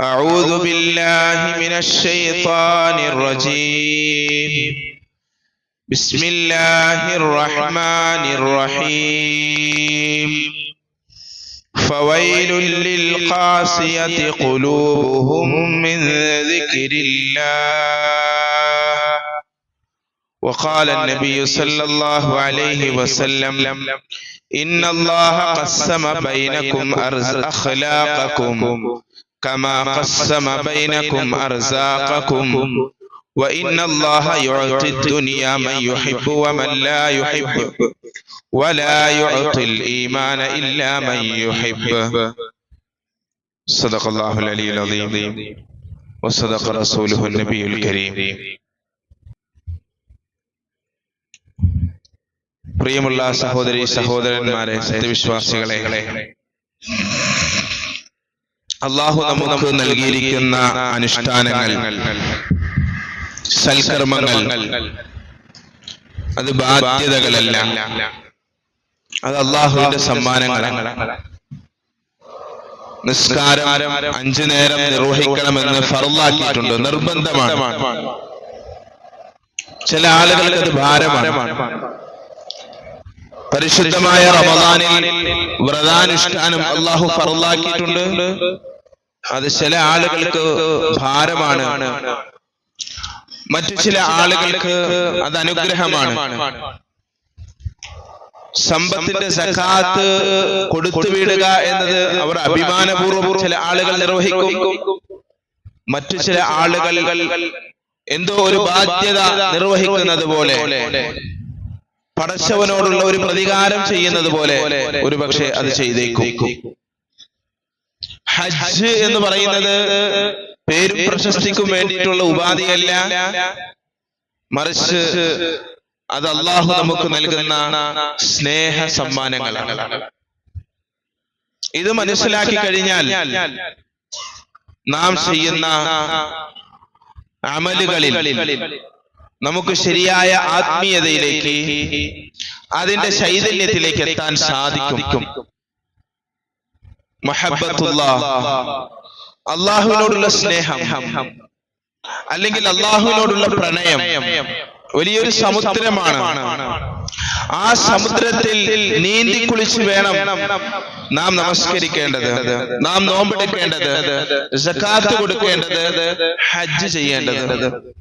أعوذ بالله من الشيطان الرجيم. بسم الله الرحمن الرحيم. فويل للقاسية قلوبهم من ذكر الله. وقال النبي صلى الله عليه وسلم إن الله قسم بينكم أخلاقكم. كما قسم بينكم أرزاقكم وإن الله يعطي الدنيا من يحب ومن لا يحب ولا يعطي الإيمان إلا من يحب صدق الله العلي العظيم وصدق رسوله النبي الكريم പ്രിയമുള്ള സഹോദരി സഹോദരന്മാരെ സത്യവിശ്വാസികളെ അള്ളാഹു നമുക്ക് നൽകിയിരിക്കുന്ന അനുഷ്ഠാനങ്ങൾ സൽക്കർമ്മങ്ങൾ അത് ബാധ്യതകളല്ല. അത് അള്ളാഹുവിന്റെ സമ്മാനങ്ങളാണ്. നിസ്കാരം അഞ്ചു നേരം നിർവഹിക്കണമെന്ന് ഫറുള്ളാക്കിയിട്ടുണ്ട് നിർബന്ധമാണ്. ചില ആളുകൾക്ക് അത് ഭാരമാണ്. പരിശുദ്ധമായ റമദാനിൽ വ്രതാനുഷ്ഠാനം അള്ളാഹു ഫറുള്ളാക്കിയിട്ടുണ്ട് അത് ചില ആളുകൾക്ക് ഭാരമാണ്. മറ്റു ചില ആളുകൾക്ക് അത് അനുഗ്രഹമാണ്. സമ്പത്തിന്റെ സഖാത്ത് കൊടുത്തു വിടുക എന്നത് അവർ അഭിമാനപൂർവം ചില ആളുകൾ നിർവഹിക്കും. മറ്റു ചില ആളുകൾ എന്തോ ഒരു ബാധ്യത നിർവഹിക്കുന്നത് പോലെ പടച്ചവനോടുള്ള ഒരു പ്രതികാരം ചെയ്യുന്നത് പോലെ ഒരു പക്ഷേ അത് ചെയ്തേക്കും. ഹജ്ജ് എന്ന് പറയുന്നത് പേരും പ്രശസ്തിക്കും വേണ്ടിയിട്ടുള്ള ഉപാധിയല്ല. മറിച്ച് അത് അള്ളാഹു നമുക്ക് നൽകുന്ന സ്നേഹ സമ്മാനങ്ങളാണ്. ഇത് മനസ്സിലാക്കി കഴിഞ്ഞാൽ നാം ചെയ്യുന്ന അമലുകളിൽ നമുക്ക് ശരിയായ ആത്മീയതയിലേക്ക് അതിന്റെ ശൈതന്യത്തിലേക്ക് എത്താൻ സാധിക്കും. അള്ളാഹുവിനോടുള്ള സ്നേഹം. അല്ലെങ്കിൽ അള്ളാഹുവിനോടുള്ള പ്രണയം. വലിയൊരു സമുദ്രമാണ്. ആ സമുദ്രത്തിൽ നീന്തി കുളിച്ച് വേണം നാം നമസ്കരിക്കേണ്ടത്. നാം നോമ്പെടുക്കേണ്ടത്. സക്കാത്ത് കൊടുക്കേണ്ടത്. ഹജ്ജ് ചെയ്യേണ്ടത്.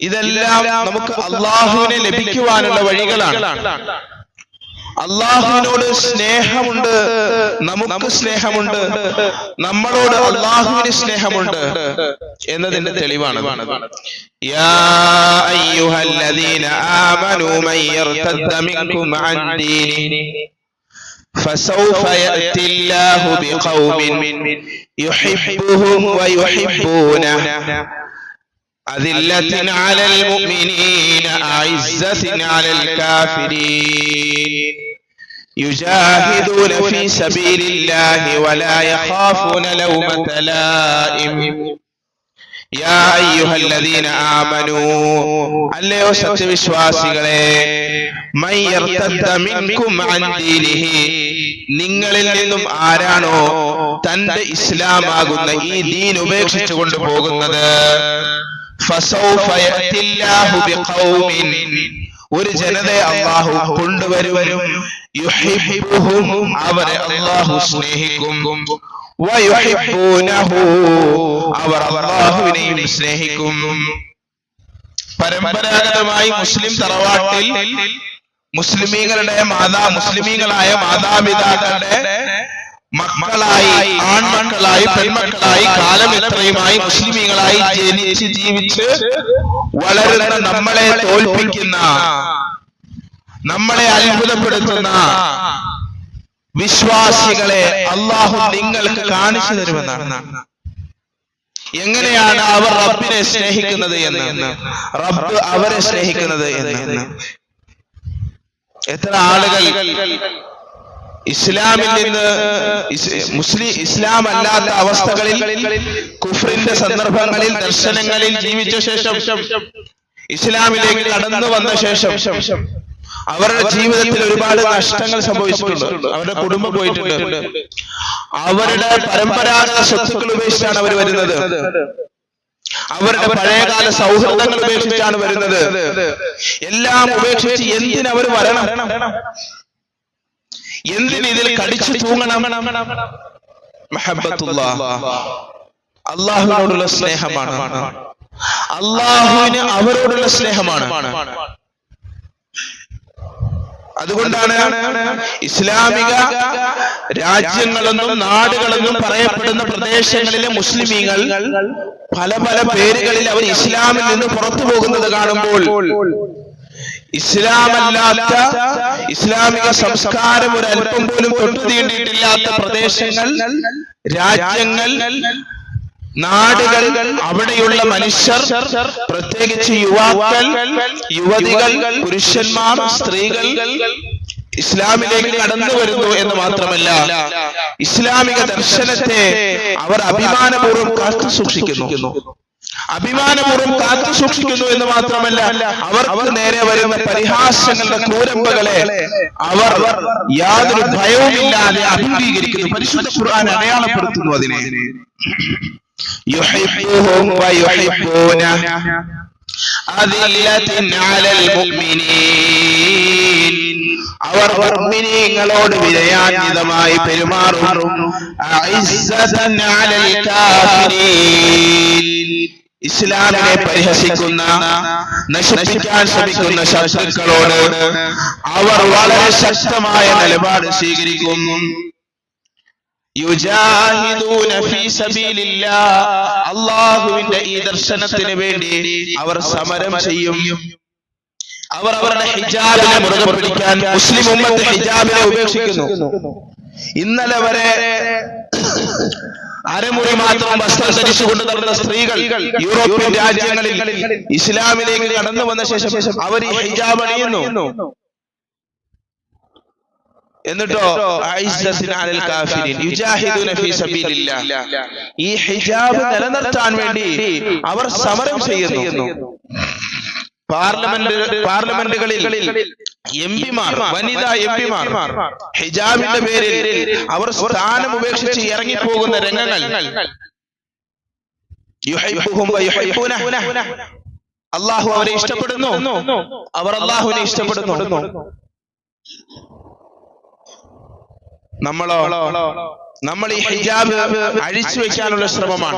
ഇതെല്ലാം നമുക്ക് അള്ളാഹുവിനെ ലഭിക്കുവാനുള്ള വഴികളാണ്. അള്ളാഹുവിനോട് സ്നേഹമുണ്ട് നമുക്ക് സ്നേഹമുണ്ട് നമ്മളോട് അള്ളാഹുവിന് സ്നേഹമുണ്ട് എന്നതിന്റെ തെളിവാണ് യാ അയ്യുഹല്ലദീന ആമനൂ മൻ യർതദ്ദ മിൻകും അൻ ദീനിഹി فسوف يأتي الله بقوم يحبهم ويحبونه أذلة على المؤمنين أعزة على الكافرين يجاهدون في سبيل الله ولا يخافون لومة لائم يا أيها الذين آمنوا അല്ലയോ സത്യവിശ്വാസികളെ മിൻകും അൻ ദീനിഹി നിങ്ങളിൽ നിന്നും ആരാണോ തന്റെ ഇസ്ലാമാകുന്ന ഈ ദീൻ ഉപേക്ഷിച്ചു കൊണ്ടുപോകുന്നത് ഫസൗഫ യഅതില്ലാഹു ബിഖൗമിൻ ഒരു ജനതയെ അള്ളാഹു കൊണ്ടുവരും യുഹിബ്ബുഹും അവരെ അള്ളാഹു സ്നേഹിക്കും. അവർ അള്ളാഹുവിനെയും സ്നേഹിക്കും. പരമ്പരാഗതമായി മുസ്ലിം തറവാട്ടിൽ മുസ്ലിമീങ്ങളുടെ മാതാ മുസ്ലിമീങ്ങളായ മാതാപിതാക്കളുടെ മക്കളായി ആൺമക്കളായി പെൺമക്കളായി കാലം എത്രയുമായി മുസ്ലിമീങ്ങളായി ജനിച്ച് ജീവിച്ച് വളരുന്ന നമ്മളെ തോൽപ്പിക്കുന്ന നമ്മളെ അത്ഭുതപ്പെടുത്തുന്ന വിശ്വാസികളെ അള്ളാഹു നിങ്ങൾക്ക് കാണിച്ചു തരുമെന്നാണ്. എങ്ങനെയാണ് അവർ റബ്ബിനെ സ്നേഹിക്കുന്നത് എന്ന്? റബ്ബ് അവരെ സ്നേഹിക്കുന്നത് എന്ന്. എത്ര ആളുകൾ ഇസ്ലാമിൽ നിന്ന് മുസ്ലിം ഇസ്ലാം അല്ലാത്ത അവസ്ഥകളിൽ കുഫറിന്റെ സന്ദർഭങ്ങളിൽ ദർശനങ്ങളിൽ ജീവിച്ച ശേഷം ഇസ്ലാമിലേക്ക് കടന്നു വന്ന ശേഷം അവരുടെ ജീവിതത്തിൽ ഒരുപാട് നഷ്ടങ്ങൾ സംഭവിച്ചിട്ടുണ്ട്. അവരുടെ കുടുംബം പോയിട്ടുണ്ട്. അവരുടെ പരമ്പരാഗത സ്വത്തുക്കൾ ഉപേക്ഷിച്ചാണ് അവർ വരുന്നത്. അവരുടെ പഴയകാല സൗഹൃദങ്ങൾ ഉപേക്ഷിച്ചാണ് വരുന്നത്. എല്ലാം ഉപേക്ഷിച്ച് എന്തിനവർ വരണം? എന്തിന് ഇതിൽ കടിച്ചു തൂങ്ങണം? അള്ളാഹുവിനോടുള്ള സ്നേഹമാണ്. അള്ളാഹുവിന് അവരോടുള്ള സ്നേഹമാണ്. അതുകൊണ്ടാണ് ഇസ്ലാമിക രാജ്യങ്ങളെന്നും നാടുകളെന്നും പറയപ്പെടുന്ന പ്രദേശങ്ങളിലെ മുസ്ലിമീങ്ങൾ പല പല പേരുകളിൽ അവർ ഇസ്ലാമിൽ നിന്ന് പുറത്തു പോകുന്നത് കാണുമ്പോൾ ഇസ്ലാമല്ലാത്ത ഇസ്ലാമിക സംസ്കാരം ഒരു അല്പം പോലും തൊട്ടുതീണ്ടിയിട്ടില്ലാത്ത പ്രദേശങ്ങൾ രാജ്യങ്ങൾ നാടുകൾ അവിടെയുള്ള മനുഷ്യർ പ്രത്യേകിച്ച് യുവാക്കൾ യുവതികൾ പുരുഷന്മാർ സ്ത്രീകൾ ഇസ്ലാമിലേക്ക് കടന്നു വരുന്നു എന്ന് മാത്രമല്ല ഇസ്ലാമിക ദർശനത്തെ അവർ അഭിമാനപൂർവം കാത്തു സൂക്ഷിക്കുന്നു അഭിമാനപൂർവം കാത്തു സൂക്ഷിക്കുന്നു എന്ന് മാത്രമല്ല അവർ നേരെ വരുന്ന പരിഹാസങ്ങളുടെ കൂരമ്പകളെ അവർ യാതൊരു ഭയവുമില്ലാതെ അഭിമുഖീകരിക്കുന്നു. പരിശുദ്ധ ഖുർആൻ അടയാളപ്പെടുത്തുന്നു അതിനെ. അവർ മുഅ്മിനീങ്ങളോട് വിനയാന്വിതമായി പെരുമാറും ഇസ്ലാമിനെ പരിഹസിക്കുന്ന നശിപ്പിക്കാൻ ശ്രമിക്കുന്ന ശത്രുക്കളോട് അവർ വളരെ ശക്തമായ നിലപാട് സ്വീകരിക്കുന്നു. അള്ളാഹുവിന്റെ ഈ ദർശനത്തിന് വേണ്ടി അവർ സമരം ചെയ്യും. അവർ അവരുടെ ഹിജാബിനെ മുറുകെ പിടിക്കാൻ മുസ്ലിം ഉമ്മത്ത് ഹിജാബിനെ ഉപേക്ഷിക്കുന്നു. ഇന്നലെ വരെ അരമുറി മാത്രം വസ്ത്രം ധരിച്ചുകൊണ്ട് നടന്ന സ്ത്രീകൾ യൂറോപ്യൻ രാജ്യങ്ങളിൽ ഇസ്ലാമിലേക്ക് കടന്നു വന്ന ശേഷം അവർ ഈ ഹിജാബ് അണിയുന്നു. എന്നിട്ടോ? ഈ ഹിജാബ് നിലനിർത്താൻ വേണ്ടി അവർ സമരം ചെയ്യുന്നു. പാർലമെന്റ് പാർലമെന്റുകളിൽ എം പിമാർ വനിതാ എം പിമാർ ഹിജാബിന്റെ പേരിൽ അവർ സ്ഥാനം ഉപേക്ഷിച്ച് ഇറങ്ങിപ്പോകുന്ന രംഗങ്ങൾ. അള്ളാഹു അവരെ ഇഷ്ടപ്പെടുന്നു. അവർ അള്ളാഹുവിനെ ഇഷ്ടപ്പെടുന്നു. നമ്മളോ? നമ്മൾ ഈ ഹിജാബ് അഴിച്ചു വെക്കാനുള്ള ശ്രമമാണ്.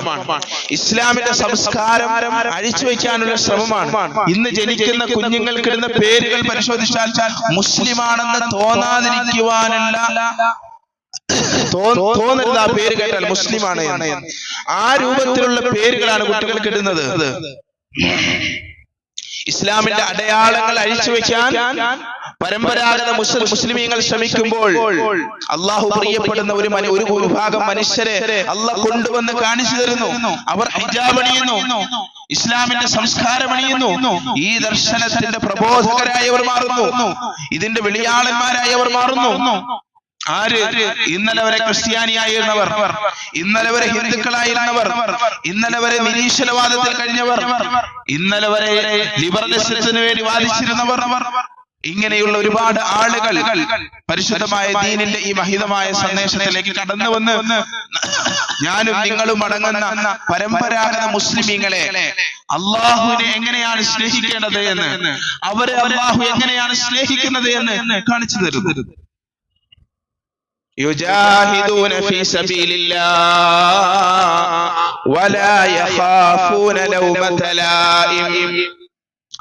ഇസ്ലാമിന്റെ സംസ്കാരം അഴിച്ചു വെക്കാനുള്ള ശ്രമമാണ്. ഇന്ന് ജനിക്കുന്ന കുഞ്ഞുങ്ങൾക്കിടുന്ന പേരുകൾ പരിശോധിച്ചാൽ മുസ്ലിമാണെന്ന് തോന്നാതിരിക്കുവാനുള്ള തോ- തോന്നരുത് ആ പേര് കേട്ടാൽ മുസ്ലിമാണ്. ആ രൂപത്തിലുള്ള പേരുകളാണ് കുട്ടികൾക്ക് ഇടുന്നത്. ഇസ്ലാമിന്റെ അടയാളങ്ങൾ അഴിച്ചു വെക്കാൻ പരമ്പരാഗത മുസ്ലിം മുസ്ലിമീങ്ങൾ ശ്രമിക്കുമ്പോൾ അള്ളാഹു പ്രിയപ്പെടുന്ന ഒരു ഒരു വിഭാഗം മനുഷ്യരെ അള്ളാഹ് കൊണ്ടുവന്ന് കാണിച്ചു തരുന്നു. അവർ ഹിജാബ് അണിയുന്നു. ഇസ്ലാമിന്റെ സംസ്കാരം അണിയുന്നു ഈ ദർശനത്തിന്റെ പ്രബോധകരായവർ അവർ മാറുന്നു. ഇതിന്റെ വെളിയാളന്മാരായി അവർ മാറുന്നു. ആര്? ഇന്നലെ വരെ ക്രിസ്ത്യാനിയായിരുന്നവർ. ഇന്നലെ വരെ ഹിന്ദുക്കളായിരുന്നവർ. ഇന്നലെ വരെ നിരീശ്വരവാദത്തിൽ കഴിഞ്ഞവർ. ഇന്നലെ വരെ ലിബറലിസത്തിന് വേണ്ടി വാദിച്ചിരുന്നവർ. ഇങ്ങനെയുള്ള ഒരുപാട് ആളുകൾ പരിശുദ്ധമായ ദീനിന്റെ ഈ മഹിതമായ സന്ദേശത്തിലേക്ക് കടന്നു വന്ന് ഞാനും നിങ്ങളും അടങ്ങുന്ന പരമ്പരാഗത മുസ്ലിമീങ്ങളെ അള്ളാഹുവിനെ എങ്ങനെയാണ് സ്നേഹിക്കേണ്ടത് എന്ന് അവരെ അള്ളാഹു എങ്ങനെയാണ് സ്നേഹിക്കുന്നത് എന്ന് കാണിച്ചു തരുന്നു يجاهدون في سبيل الله ولا يخافون لومة لائم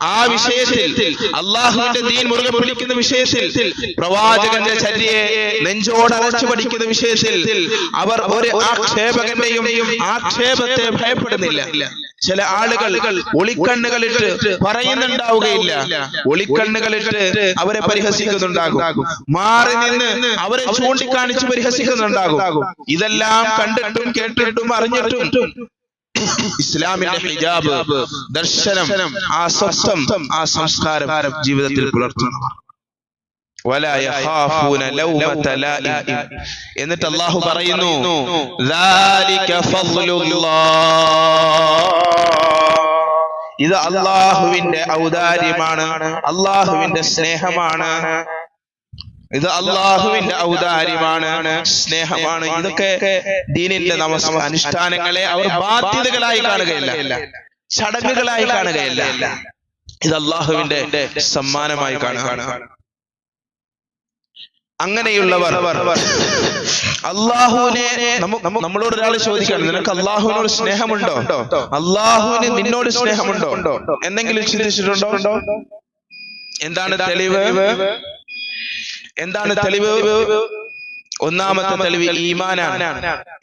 ആ വിഷയത്തിൽ അള്ളാഹുവിന്റെ ദീൻ മുറുകെ പിടിക്കുന്ന വിഷയത്തിൽ പ്രവാചകന്റെ ചര്യയെ നെഞ്ചോട് അടച്ചു പഠിക്കുന്ന വിഷയത്തിൽ അവർ ഒരു ആക്ഷേപകന്റെയും ആക്ഷേപത്തെ ഭയപ്പെടുന്നില്ല. ചില ആളുകൾ ഒളിക്കണ്ണുകളിട്ട് പറയുന്നുണ്ടാവുകയില്ല. ഒളിക്കണ്ണുകളിട്ട് അവരെ പരിഹസിക്കുന്നുണ്ടാകും. മാറി നിന്ന് അവരെ ചൂണ്ടിക്കാണിച്ച് പരിഹസിക്കുന്നുണ്ടാകും. ഇതെല്ലാം കണ്ടിട്ടും കേട്ടിട്ടും അറിഞ്ഞിട്ടും ഇസ്ലാമിന്റെ ഹിജാബ് ദർശനം ആ സ്വത്വം ആ സംസ്കാരം ജീവിതത്തിൽ പുലർത്തുന്നവർ. എന്നിട്ട് അള്ളാഹു പറയുന്നു ഇത് അള്ളാഹുവിന്റെ ഔദാര്യമാണ് അള്ളാഹുവിന്റെ സ്നേഹമാണ്. ഇത് അള്ളാഹുവിന്റെ ഔദാര്യമാണ് സ്നേഹമാണ്. ഇതൊക്കെ ദീനിന്റെ നമസ് അനുഷ്ഠാനങ്ങളെ അവർ ബാധ്യതകളായി കാണുകയില്ല. ചടങ്ങുകളായി കാണുകയില്ല. ഇത് അള്ളാഹുവിന്റെ സമ്മാനമായി കാണുകയാണ് അങ്ങനെയുള്ളവർ അള്ളാഹുവിനെ നമു- നമു- നമ്മളോട് ഒരാൾ ചോദിക്കുകയാണ് നിനക്ക് അള്ളാഹുവിനോട് സ്നേഹമുണ്ടോ? അള്ളാഹുവിന് നിന്നോട് സ്നേഹമുണ്ടോ? എന്തെങ്കിലും ചിന്തിച്ചിട്ടുണ്ടോ? എന്താണ് തെളിവ്? എന്താണ് തെളിവ്? ഒന്നാമത്തെ തെളിവ് ഈമാനാണ്.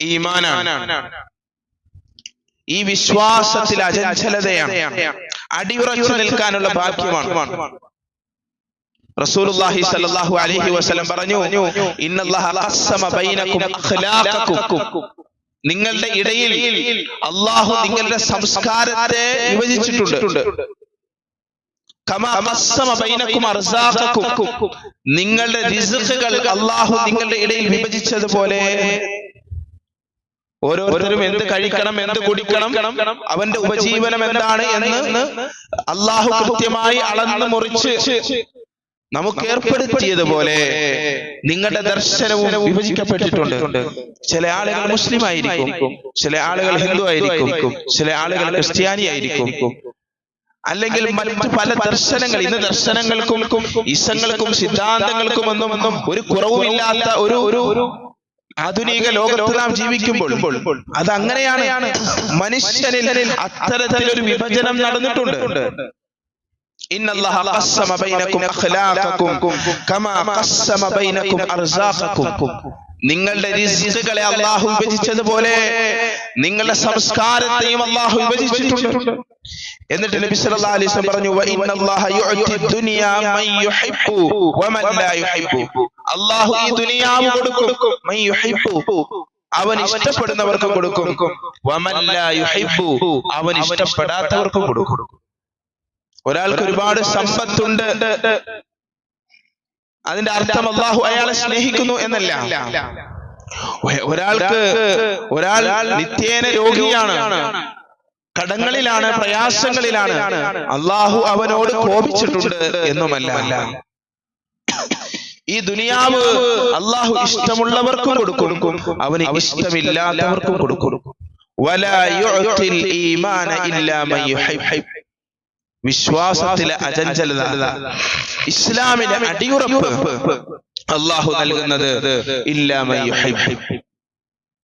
ഈമാനാണ്. ഈ വിശ്വാസത്തിൽ അചഞ്ചലതയാണ്. അടിയുറച്ചു നിൽക്കാനുള്ള ഭാഗ്യമാണ്. റസൂലുള്ളാഹി അലൈഹി വസല്ലം പറഞ്ഞു ഇന്നല്ലാഹ ഖസ്സമ ബൈനകും അഖ്ലാഖക്കും നിങ്ങളുടെ ഇടയിൽ അള്ളാഹു നിങ്ങളുടെ സംസ്കാരത്തെ വിഭജിച്ചിട്ടുണ്ട് കമാ ഖസ്സമ ബൈനകും അർസാഖക്കും നിങ്ങളുടെ റിസ്ഖുകൾ അള്ളാഹു നിങ്ങളുടെ ഇടയിൽ വിഭജിച്ചതുപോലെ ഓരോരുത്തരും എന്ത് കഴിക്കണം എന്ത് കുടിക്കണം അവന്റെ ഉപജീവനം എന്താണ് എന്ന് അള്ളാഹു കൃത്യമായി അളന്ന് മുറിച്ച് നമുക്ക് ഏർപ്പെടുത്തിയതുപോലെ നിങ്ങളുടെ ദർശനവും വിഭജിക്കപ്പെട്ടിട്ടുണ്ട്. ചില ആളുകൾ മുസ്ലിം ആയിരിക്കും ചില ആളുകൾ ഹിന്ദു ആയിരിക്കും. ചില ആളുകൾ ക്രിസ്ത്യാനി ആയിരിക്കും. അല്ലെങ്കിൽ മറ്റു പല ദർശനങ്ങൾ ഇന്ന് ദർശനങ്ങൾക്കും ഇസങ്ങൾക്കും സിദ്ധാന്തങ്ങൾക്കും ഒന്നും ഒന്നും ഒരു കുറവുമില്ലാത്ത ഒരു ഒരു ആധുനിക ലോകത്ത് നാം ജീവിക്കുമ്പോൾ അത് അങ്ങനെയാണ് മനുഷ്യനിൽ അത്തരത്തിലൊരു വിഭജനം നടന്നിട്ടുണ്ട് إن الله قسم بينكم أخلاقكم كما قسم بينكم أرزاقكم നിങ്ങളുടെ റിസ്കുകളെ അള്ളാഹു വിഭജിച്ചതുപോലെ നിങ്ങളുടെ സംസ്കാരത്തെയും അള്ളാഹു വിഭജിച്ചിട്ടുണ്ട് എന്നിട്ട് നബി സല്ലല്ലാഹു അലൈഹി വസല്ലം പറഞ്ഞു വ ഇന്നല്ലാഹ യുഅതി ദുനിയാ മൻ യുഹിബ്ബു മൻ ലാ യുഹിബ്ബു. അല്ലാഹു ഈ ദുനിയാവ് കൊടുക്കും മൻ യുഹിബ്ബു. അവൻ ഇഷ്ടപ്പെടുന്നവർക്ക് കൊടുക്കും. വ മൻ ലാ യുഹിബ്ബു. അവൻ ഇഷ്ടപ്പെടാത്തവർക്ക് കൊടുക്കും. ഒരാൾക്ക് ഒരുപാട് സമ്പത്തുണ്ട്. അതിന്റെ അർത്ഥം അള്ളാഹു അയാളെ സ്നേഹിക്കുന്നു എന്നല്ല. ഒരാൾക്ക് ഒരാൾ നിത്യേന രോഗിയാണ്. കടങ്ങളിലാണ് പ്രയാസങ്ങളിലാണ്. അള്ളാഹു അവനോട് കോപിച്ചിട്ടുണ്ട് എന്നുമല്ല. ഈ ദുനിയാവ് അള്ളാഹു ഇഷ്ടമുള്ളവർക്കും കൊടുക്കും. അവന് ഇഷ്ടമില്ലാത്തവർക്കും കൊടുക്കും. വിശ്വാസത്തിലെ അചഞ്ചലത. ഇസ്ലാമിലെ അടിയുറപ്പ് അള്ളാഹു നൽകുന്നത് ഇല്ലാ മൻ യുഹിബ്ബ്.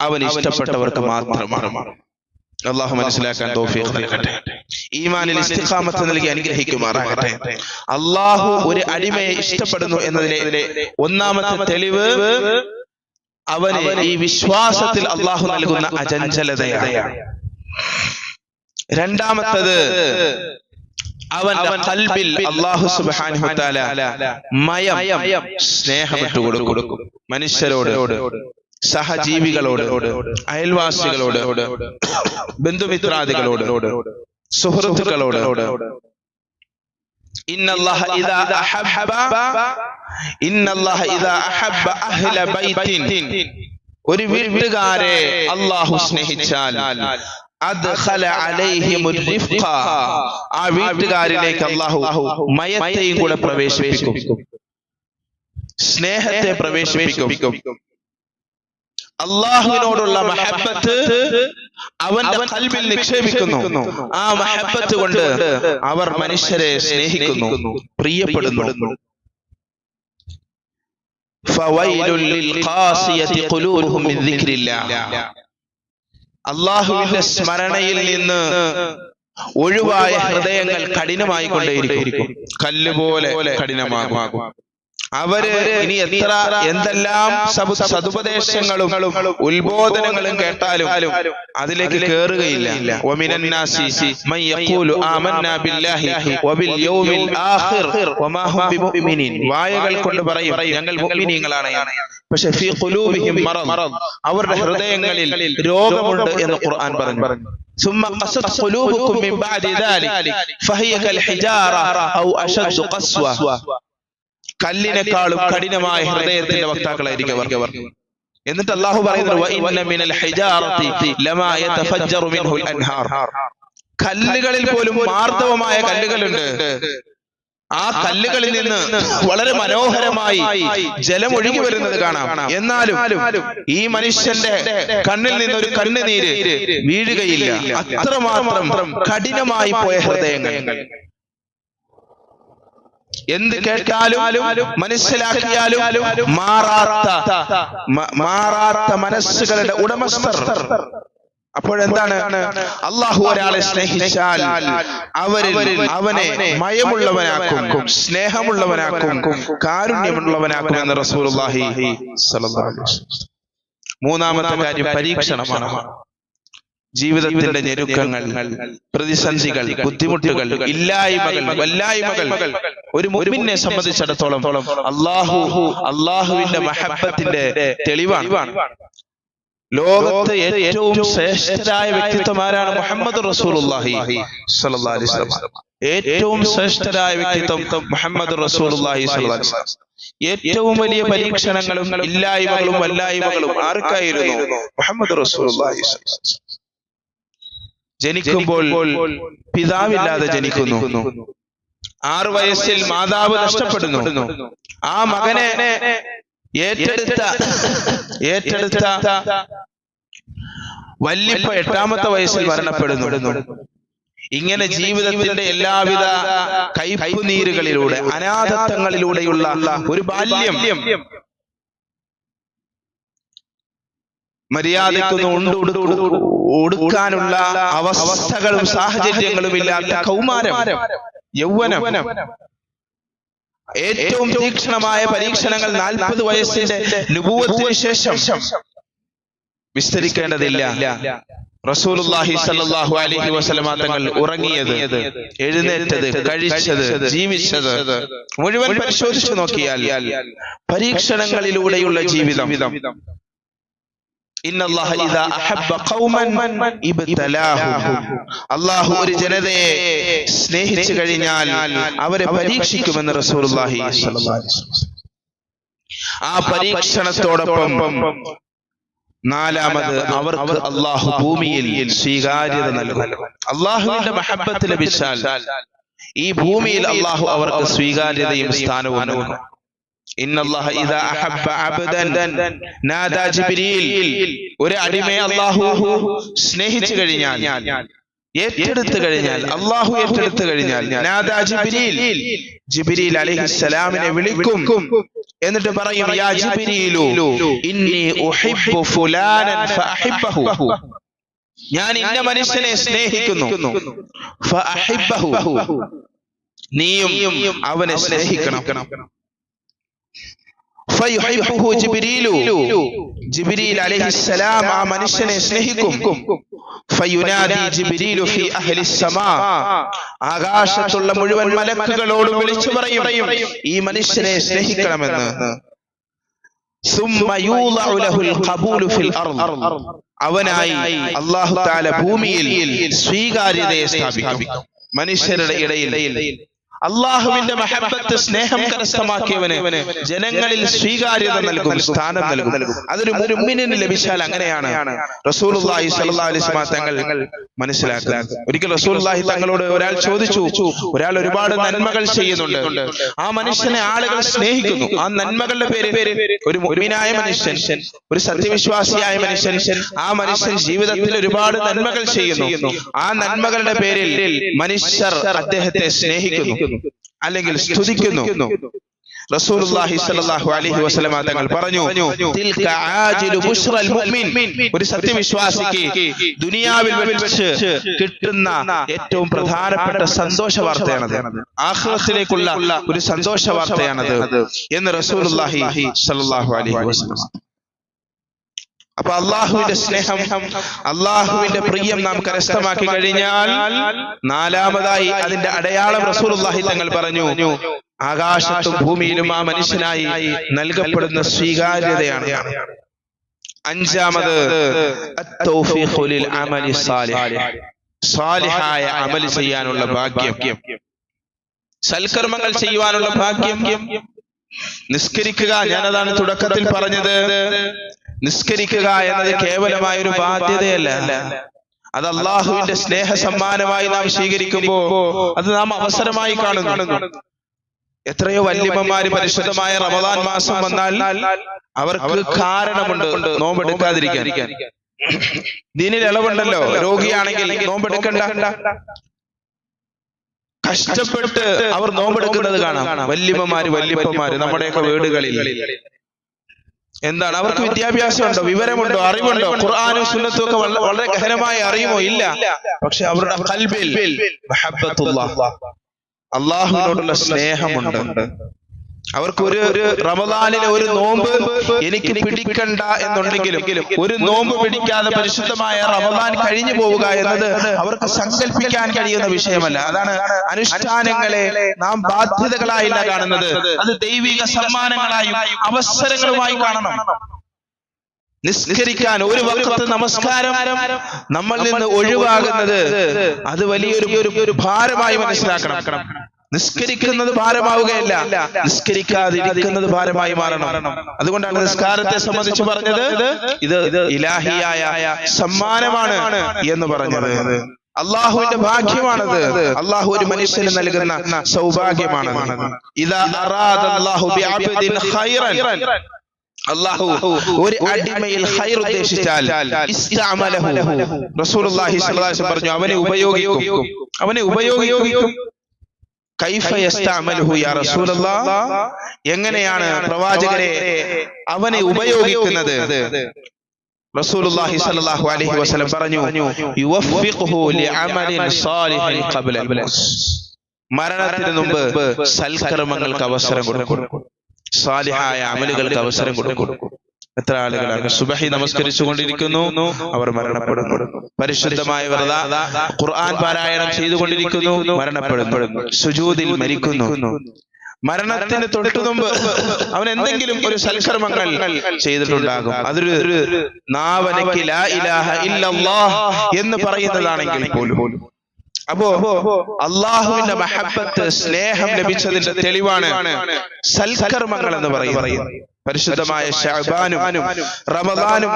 അവൻ ഇഷ്ടപ്പെട്ടവർക്ക് മാത്രമാണ് അള്ളാഹു മനസ്സിലാക്കാൻ തോഫീഖ് നൽകട്ടെ. ഈമാനിൽ ഇസ്തിഖാമത്ത് നൽകി അനുഗ്രഹിക്കുമാറാകട്ടെ. അള്ളാഹു ഒരു അടിമയെ ഇഷ്ടപ്പെടുന്നു എന്നതിലെ ഒന്നാമത്തെ തെളിവ് അവന് ഈ വിശ്വാസത്തിൽ അള്ളാഹു നൽകുന്ന അചഞ്ചലതയാണ്. രണ്ടാമത്തത് അവന്റെ കൽബിൽ അള്ളാഹു സുബ്ഹാനഹു തആല മയം സ്നേഹമിട്ട് കൊടുക്കും മനുഷ്യരോട്. സഹജീവികളോട് അയൽവാസികളോട് ബന്ധുമിത്രാദികളോട് സുഹൃത്തുക്കളോട്. ഒരു വീട്ടുകാരെ അള്ളാഹു സ്നേഹിച്ചാൽ ആ വീട്ടുകാരിലേക്ക് അള്ളാഹു മയത്തെയും കൂടെ പ്രവേശിപ്പിക്കും. സ്നേഹത്തെ പ്രവേശിപ്പിക്കും. അള്ളാഹുവിനോടുള്ള മഹബത്ത് അവന്റെ കൽബിൽ നിക്ഷേപിക്കുന്നു. ആ മഹബത്ത് കൊണ്ട് അവർ മനുഷ്യരെ സ്നേഹിക്കുന്നു പ്രിയപ്പെടുന്നു. അള്ളാഹുവിന്റെ സ്മരണയിൽ നിന്ന് ഒഴിവായ ഹൃദയങ്ങൾ കഠിനമായി കൊണ്ടേയിരിക്കും. കല്ലുപോലെ കഠിനമാകും. അവര് ഇനി എത്ര എന്തെല്ലാം സബു- സതുപദേശങ്ങളും ഉത്ബോധനങ്ങളും കേട്ടാലും അതിലേക്ക് കേറുകയില്ല വമിനന്നാസി മൻ യഖൂലു ആമന്നാ ബില്ലാഹി വബിൽ യൗമിൽ ആഖിർ വമാ ഹും ബിമുഅ്മിനീൻ വായകൾ കൊണ്ട് പറയും ഞങ്ങൾ മുഅ്മിനീങ്ങളാണ് പക്ഷെ ഫീ ഖുലൂബിഹിം മറദ് അവരുടെ ഹൃദയങ്ങളിൽ രോഗമുണ്ട് എന്ന് ഖുർആൻ പറഞ്ഞു ثم قست قلوبكم من بعد ذلك فهي كالحجارة أو أشد قسوة കല്ലിനേക്കാളും കഠിനമായ ഹൃദയത്തിന്റെ വക്താക്കളായിരിക്കും അവർ. എന്നിട്ട് അള്ളാഹു പറയുന്നത്. കല്ലുകളിൽ പോലും മാർദ്ദവമായ കല്ലുകളുണ്ട് ആ കല്ലുകളിൽ നിന്ന് വളരെ മനോഹരമായി ജലം ഒഴുകി വരുന്നത് കാണാം. എന്നാലും ഈ മനുഷ്യന്റെ കണ്ണിൽ നിന്ന് ഒരു കണ്ണുനീര് വീഴുകയില്ല. അത്രമാത്രം കഠിനമായി പോയ ഹൃദയങ്ങൾ. എന്ത് കേട്ടാലും മനസ്സിലാക്കിയാലും മാറാത്ത മാറാത്ത മനസ്സുകളുടെ ഉടമസ്ഥർ. അപ്പോഴെന്താണ്? അള്ളാഹു ഒരാളെ സ്നേഹിച്ചാൽ അവരിൽ അവനെ മയമുള്ളവനാക്കും സ്നേഹമുള്ളവനാക്കും കാരുണ്യമുള്ളവനാക്കും എന്ന് വസല്ലം. മൂന്നാമത്തെ കാര്യം പരീക്ഷണമാണ്. ജീവിതത്തിന്റെ ഞെരുക്കങ്ങൾ പ്രതിസന്ധികൾ ബുദ്ധിമുട്ടുകൾ ഇല്ലായ്മകൾ വല്ലായ്മകൾ. ഒരു മുഅ്മിനെ സംബന്ധിച്ചിടത്തോളം അള്ളാഹു അള്ളാഹുവിന്റെ മഹബത്തിന്റെ തെളിവാണ്. ലോകത്ത് ഏറ്റവും ശ്രേഷ്ഠരായ വ്യക്തിത്വമാരാണ് മുഹമ്മദ് റസൂലുള്ളാഹി സ്വല്ലല്ലാഹി അലൈഹി വസല്ലം. ഏറ്റവും ശ്രേഷ്ഠരായ വ്യക്തിത്വം മുഹമ്മദ് റസൂലുള്ളാഹി സ്വല്ലല്ലാഹി അലൈഹി വസല്ലം. ഏറ്റവും വലിയ പരീക്ഷണങ്ങളും ഇല്ലായ്മകളും വല്ലായ്മകളും ആർക്കായിരുന്നു? മുഹമ്മദ് റസൂലുള്ളാഹി സ്വല്ലല്ലാഹി അലൈഹി വസല്ലം. ജനിക്കുമ്പോൾ പിതാവില്ലാതെ ജനിക്കുന്നു. ആറു വയസ്സിൽ മാതാവ് നഷ്ടപ്പെടുന്നു. ആ മകനെ ഏറ്റെടുത്ത ഏറ്റെടുത്ത വല്യപ്പ എട്ടാമത്തെ വയസ്സിൽ മരണപ്പെടുന്നു. ഇങ്ങനെ ജീവിതത്തിന്റെ എല്ലാവിധ കൈപ്പുനീരുകളിലൂടെ അനാഥത്വങ്ങളിലൂടെയുള്ള ഒരു ബാല്യം മര്യാദയ്ക്കൊന്നും ഉണ്ട് ഉടുക്കാനുള്ള അവസ്ഥകളും സാഹചര്യങ്ങളും ഇല്ലാത്ത കൗമാരം. യൗവനം. ഏറ്റവും തീക്ഷണമായ പരീക്ഷണങ്ങൾ നാൽപ്പത് വയസ്സിന്റെ നുപൂവത്തിന് ശേഷം വിസ്തരിക്കേണ്ടതില്ല. റസൂലുള്ളാഹി സല്ലല്ലാഹു അലൈഹി വസല്ലമ തങ്ങൾ ഉറങ്ങിയത് എഴുന്നേറ്റത് കഴിച്ചത് ജീവിച്ചത്. മുഴുവൻ പരിശോധിച്ചു നോക്കിയാൽ പരീക്ഷണങ്ങളിലൂടെയുള്ള ജീവിതം. അല്ലാഹു ഒരു ജനതയെ സ്നേഹിച്ചു കഴിഞ്ഞാൽ അവരെ പരീക്ഷിക്കുമെന്ന് വസല്ലം ആ പരീക്ഷണത്തോടൊപ്പം നാലാമത് അവർക്ക് അള്ളാഹു ഭൂമിയിൽ സ്വീകാര്യത നൽകും. അള്ളാഹുവിന്റെ മഹബത്ത് ലഭിച്ചാൽ ഈ ഭൂമിയിൽ അള്ളാഹു അവർക്ക് സ്വീകാര്യതയും സ്ഥാനവും നൽകും. ഒരു അടിമയെ അള്ളാഹു സ്നേഹിച്ചു കഴിഞ്ഞാൽ ഏറ്റെടുത്തു കഴിഞ്ഞാൽ അള്ളാഹു ഏറ്റെടുത്തു കഴിഞ്ഞാൽ ജിബ്രീൽ. അലൈഹിസ്സലാമിനെ വിളിക്കും. എന്നിട്ട് പറയും യാ ജിബ്രീലു ഇന്നി ഉഹിബ്ബു ഫുലാനൻ ഫഅഹിബ്ബഹു. ഞാൻ ഇന്ന മനുഷ്യനെ സ്നേഹിക്കുന്നു. ഫഅഹിബ്ബഹു. നീയും അവനെ സ്നേഹിക്കണം. ജിബിരിയിൽ അലഹിസ്സലാം ആ മനുഷ്യനെ സ്നേഹിക്കും. ആകാശത്തുള്ള മുഴുവൻ മലക്കുകളോട് വിളിച്ചു പറയും. ഈ മനുഷ്യനെ സ്നേഹിക്കണമെന്ന്. അവനായി അള്ളാഹു താല ഭൂമിയിൽ സ്വീകാര്യതയെ സ്ഥാപിക്കും. മനുഷ്യരുടെ ഇടയിൽ അള്ളാഹുവിന്റെ മഹബത്ത് സ്നേഹം കരസ്ഥമാക്കിയവന് ജനങ്ങളിൽ സ്വീകാര്യത നൽകും സ്ഥാനം നൽകും. അതൊരു മുഅ്മിനിന് ലഭിച്ചാൽ അങ്ങനെയാണ് റസൂലുള്ളാഹി സ്വല്ലല്ലാഹു അലൈഹി വസല്ലം തങ്ങൾ മനസ്സിലാക്കുന്നത് ഒരിക്കൽ റസൂലുള്ളാഹി തങ്ങളോട് ഒരാൾ ചോദിച്ചു. ഒരാൾ ഒരുപാട് നന്മകൾ ചെയ്യുന്നുണ്ട്. ആ മനുഷ്യനെ ആളുകൾ സ്നേഹിക്കുന്നു. ആ നന്മകളുടെ പേര് ഒരു മുഅ്മിനായ മനുഷ്യൻ ഒരു സത്യവിശ്വാസിയായ മനുഷ്യൻ ആ മനുഷ്യൻ ജീവിതത്തിൽ ഒരുപാട് നന്മകൾ ചെയ്യുന്നു. ആ നന്മകളുടെ പേരിൽ മനുഷ്യർ അദ്ദേഹത്തെ സ്നേഹിക്കുന്നു അല്ലെങ്കിൽ സ്തുതിക്കുന്നു. റസൂലുള്ളാഹി സ്വല്ലല്ലാഹു അലൈഹി വസല്ലമ തങ്ങൾ പറഞ്ഞു തിൽക ആജിലു ബുശ്റൽ മുഅ്മിൻ. ഒരു സത്യവിശ്വാസിക്ക് ദുനിയാവിൽ വെച്ച് കിട്ടുന്ന ഏറ്റവും പ്രധാനപ്പെട്ട സന്തോഷ വാർത്തയാണത്. ആഖിറത്തിലേക്കുള്ള ഒരു സന്തോഷ വാർത്തയാണത് എന്ന് റസൂലുള്ളാഹി സ്വല്ലല്ലാഹു അലൈഹി വസല്ലം അപ്പൊ അള്ളാഹുവിന്റെ സ്നേഹം അള്ളാഹുവിന്റെ പ്രിയം നാം കരസ്ഥമാക്കി കഴിഞ്ഞാൽ നാലാമതായി അതിന്റെ അടയാളം റസൂലുള്ളാഹി തങ്ങൾ പറഞ്ഞു. ആകാശത്തും ഭൂമിയിലും ആ മനുഷ്യനായി നൽകപ്പെടുന്ന സ്വീകാര്യതയാണ്. അഞ്ചാമത് അമലി സാലിഹ്. സാലിഹായ അമൽ ചെയ്യാനുള്ള ഭാഗ്യം. സൽക്കർമ്മങ്ങൾ ചെയ്യുവാനുള്ള ഭാഗ്യം. നിസ്കരിക്കുക ഞാനതാണ് തുടക്കത്തിൽ പറഞ്ഞത്. നിസ്കരിക്കുക എന്നത് കേവലമായ ഒരു ബാധ്യതയല്ല. അത് അള്ളാഹുവിന്റെ സ്നേഹ സമ്മാനമായി നാം സ്വീകരിക്കുമ്പോ അത് നാം അവസരമായി കാണുന്നു. എത്രയോ വല്യമ്മമാര് പരിശുദ്ധമായ റമദാൻ മാസം വന്നാൽ അവർക്ക് കാരണമുണ്ട്. നോമ്പെടുക്കാതിരിക്കാൻ. ദീനിൽ ഇളവുണ്ടല്ലോ. രോഗിയാണെങ്കിൽ നോമ്പെടുക്കണ്ട. കഷ്ടപ്പെട്ട് അവർ നോമ്പെടുക്കുന്നത് കാണാം. വല്യമ്മമാര് വല്യപ്പന്മാര് നമ്മുടെയൊക്കെ വീടുകളിൽ. എന്താണ്? അവർക്ക് വിദ്യാഭ്യാസം ഉണ്ടോ വിവരമുണ്ടോ? അറിവുണ്ടോ? ഖുർആാനും സുന്നത്തും ഒക്കെ വളരെ ഗഹനമായി അറിയുമോ ഇല്ല. പക്ഷെ അവരുടെ കൽബിൽ അള്ളാഹുവിനോടുള്ള സ്നേഹമുണ്ട്. അവർക്ക് ഒരു റമദാനിലെ ഒരു നോമ്പ് എനിക്ക് പിടിക്കണ്ട എന്നുണ്ടെങ്കിലും ഒരു നോമ്പ് പിടിക്കാതെ പരിശുദ്ധമായ റമദാൻ കഴിഞ്ഞു പോവുക എന്നത് അവർക്ക് സങ്കല്പിക്കാൻ കഴിയുന്ന വിഷയമല്ല. അതാണ് അനുഷ്ഠാനങ്ങളെ നാം ബാധ്യതകളായില്ല കാണുന്നത്. അത് ദൈവിക സമ്മാനങ്ങളായും അവസരങ്ങളുമായി കാണണം. നിസ്കരിക്കാൻ ഒരു വക്കത്ത് നമസ്കാരം നമ്മൾ നിന്ന് ഒഴിവാകുന്നത് അത് വലിയൊരു ഭാരമായി മനസ്സിലാക്കണം. നിസ്കരിക്കുന്നത് ഭാരമാവുകയല്ല. നിസ്കരിക്കാതിരിക്കുന്നത് ഭാരമായി മാറണം. അതുകൊണ്ടാണ് നിസ്കാരത്തെ സംബന്ധിച്ച് പറഞ്ഞത് ഇത് ഇലാഹിയായ സമ്മാനമാണ് എന്ന് പറഞ്ഞത്. അള്ളാഹുവിന്റെ ഭാഗ്യമാണത്. അള്ളാഹു ഒരു മനുഷ്യന് നൽകുന്ന സൗഭാഗ്യമാണ്. അള്ളാഹു ഒരു അടിമയിൽ ഹൈർ ഉദ്ദേശിച്ചാൽ റസൂലുള്ളാഹി പറഞ്ഞു അവനെ ഉപയോഗിക്കും. അവനെ ഉപയോഗിക്കും. എങ്ങനെയാണ് പ്രവാചകരെ അവനെ ഉപയോഗിക്കുന്നത്? റസൂലുള്ളാഹി സ്വല്ലല്ലാഹു അലൈഹി വസല്ലം പറഞ്ഞു യുവഫിഖുഹു ലിഅമലിൻ സാലിഹിൻ ഖബ്ല അൽ-മൗത്ത് മരണത്തിന് മുമ്പ് സൽക്കർമ്മങ്ങൾക്ക് അവസരം കൊടുക്കും. സാലിഹായ അമലുകൾക്ക് അവസരം കൊടുക്കും. എത്ര ആളുകളാണ്? സുബഹി നമസ്കരിച്ചു കൊണ്ടിരിക്കുന്നു അവർ മരണപ്പെടുന്നു. പരിശുദ്ധമായ വ്രത ഖുർആൻ പാരായണം ചെയ്തുകൊണ്ടിരിക്കുന്നു. മരണപ്പെടുന്നു. സുജൂതിൽ മരിക്കുന്നു. മരണത്തിന് തൊട്ടു മുമ്പ് അവൻ എന്തെങ്കിലും ഒരു സൽക്കർമ്മങ്ങൾ ചെയ്തിട്ടുണ്ടാകും. അതൊരു നാവനക്ക് ലാ ഇലാഹ ഇല്ലല്ലാഹ് എന്ന് പറയുന്നതാണെങ്കിൽ പോലും. അപ്പോ അള്ളാഹുവിന്റെ മഹബത്ത് സ്നേഹം ലഭിച്ചതിന്റെ തെളിവാണ് സൽക്കർമ്മങ്ങൾ എന്ന് പറയും പരിശുദ്ധമായ ഷഅബാനും റമദാനും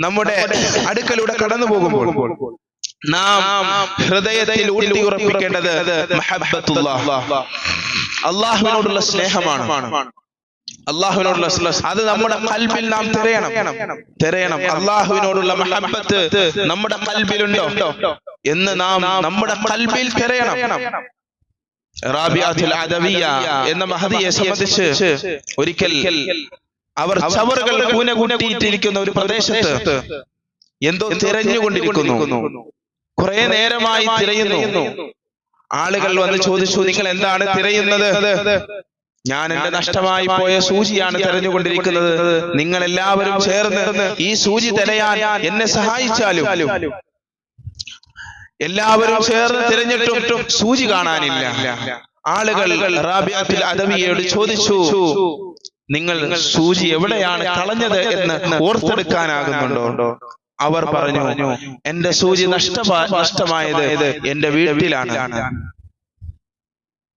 നമ്മുടെ അടുക്കലൂടെ കടന്നു പോകുമ്പോൾ നാം ഹൃദയത്തിൽ ഊട്ടി ഉറപ്പിക്കേണ്ടത് മഹബത്തുല്ലാഹ് അള്ളാഹുവിനോടുള്ള സ്നേഹമാണ്. അള്ളാഹുവിനോടുള്ള അത് നമ്മുടെ കൽബിൽ നാം തിരയണം. തിരയണം. അള്ളാഹുവിനോടുള്ള മഹബത്ത് നമ്മുടെ കൽബിലുണ്ടോ? എന്ന് നാം നമ്മുടെ കൽബിൽ തിരയണം. എന്ന മഹദിയെ സംബന്ധിച്ച് ഒരിക്കൽ അവർ ചവറുകൾ കൂന കൂട്ടിയിട്ടിരിക്കുന്ന ഒരു പ്രദേശത്ത് എന്തോ തിരഞ്ഞുകൊണ്ടിരിക്കുന്നു. കുറെ നേരമായി തിരയുന്നു. ആളുകൾ വന്ന് ചോദിച്ചു നിങ്ങൾ എന്താണ് തിരയുന്നത്? ഞാൻ എന്റെ നഷ്ടമായി പോയ സൂചിയാണ് തെരഞ്ഞുകൊണ്ടിരിക്കുന്നത്. നിങ്ങൾ എല്ലാവരും ചേർന്ന് ഈ സൂചി തിരയാൻ എന്നെ സഹായിച്ചാലും. എല്ലാവരും ചേർന്ന് തിരഞ്ഞിട്ടും സൂചി കാണാനില്ല. ആളുകൾ റാബിയാത്തിൽ അദവിയോട് ചോദിച്ചു നിങ്ങൾ സൂചി എവിടെയാണ് കളഞ്ഞത് എന്ന് ഓർത്തെടുക്കാനാകുന്നുണ്ടോ? അവർ പറഞ്ഞു എന്റെ സൂചി നഷ്ടമാ നഷ്ടമായത് എന്റെ വീട്ടിലാണ്.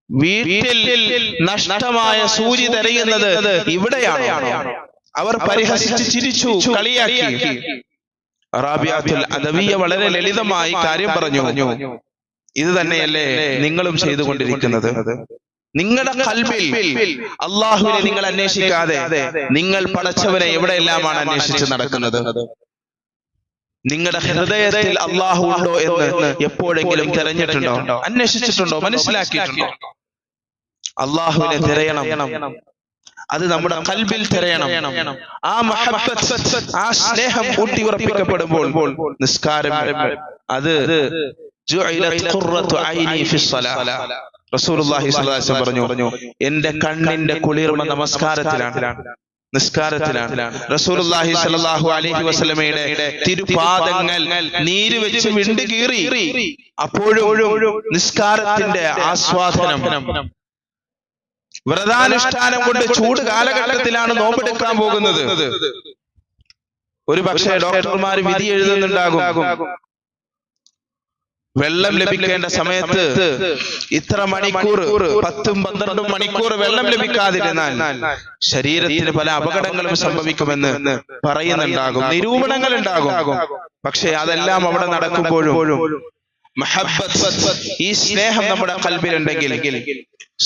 വീട്ടിൽ നഷ്ടമായ സൂചി തെരയുന്നത് ഇവിടെയാണ്? അവർ പരിഹസിച്ച് ചിരിച്ചു കളിയാക്കി. റാബിയാത്തുൽ അദവിയ വളരെ ലളിതമായി കാര്യം പറഞ്ഞു. ഇത് തന്നെയല്ലേ നിങ്ങളും ചെയ്തുകൊണ്ടിരിക്കുന്നത്. നിങ്ങളുടെ കൽബിൽ അള്ളാഹുവിനെ നിങ്ങൾ അന്വേഷിക്കാതെ നിങ്ങൾ പടച്ചവനെ എവിടെയെല്ലാമാണ് അന്വേഷിച്ച് നടക്കുന്നത്? നിങ്ങളുടെ ഹൃദയത്തിൽ അള്ളാഹു ഉണ്ടോ എന്ന് എപ്പോഴെങ്കിലും തിരഞ്ഞിട്ടുണ്ടോ? അന്വേഷിച്ചിട്ടുണ്ടോ? മനസ്സിലാക്കിയിട്ടുണ്ടോ? അള്ളാഹുവിനെ തിരയണം. അത് നമ്മുടെ കൽബിൽ തിരയണം. ആ മഹബത്ത് ആ സ്നേഹം ഊട്ടി ഉറപ്പിക്കപ്പെടുമ്പോൾ നിസ്കാരം അത്. റസൂലുള്ളാഹി വസല്ലം പറഞ്ഞു എന്റെ കണ്ണിന്റെ കുളിർമ നമസ്കാരത്തിലാണ്. നിസ്കാരത്തിലാണ് റസൂലുള്ളാഹി സ്വല്ലല്ലാഹു അലൈഹി വസല്ലമയുടെ തിരുപാദങ്ങൾ നീര് വെച്ച് വിണ്ടുകീറി. അപ്പോഴും നിസ്കാരത്തിന്റെ ആസ്വാദനം. വ്രതാനുഷ്ഠാനം കൊണ്ട് ചൂട് കാലഘട്ടത്തിലാണ് നോമ്പെടുക്കാൻ പോകുന്നത്. ഒരു പക്ഷേ ഡോക്ടർമാർ വിധി എഴുതുന്നുണ്ടാകും. വെള്ളം ലഭിക്കേണ്ട സമയത്ത് ഇത്ര മണിക്കൂർ പത്തും പന്ത്രണ്ടും മണിക്കൂർ വെള്ളം ലഭിക്കാതിരുന്നാൽ ശരീരത്തിന് പല അപകടങ്ങളും സംഭവിക്കുമെന്ന് പറയുന്നുണ്ടാകും. നിരൂപണങ്ങൾ ഉണ്ടാകും പക്ഷെ അതെല്ലാം അവിടെ നടക്കുമ്പോഴും മഹബ്ബത്ത് ഈ സ്നേഹം നമ്മുടെ കൽബിലുണ്ടെങ്കിൽ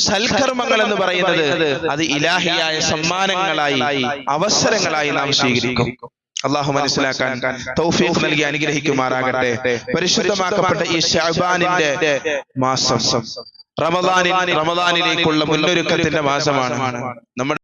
സൽക്കർമ്മങ്ങൾ എന്ന് പറയുന്നത് അത് ഇലാഹിയായ സമ്മാനങ്ങളായി അവസരങ്ങളായി നാം സ്വീകരിക്കും. അള്ളാഹു മനസ്സിലാക്കാൻ തൗഫീഖ് നൽകി അനുഗ്രഹിക്കുമാറാകട്ടെ. പരിശുദ്ധമാക്കപ്പെട്ട ഈ ഷാബാനിന്റെ മാസം. റമദാനിൽ റമദാനിലേക്കുള്ള മുന്നൊരുക്കത്തിന്റെ മാസമാണ്. നമ്മുടെ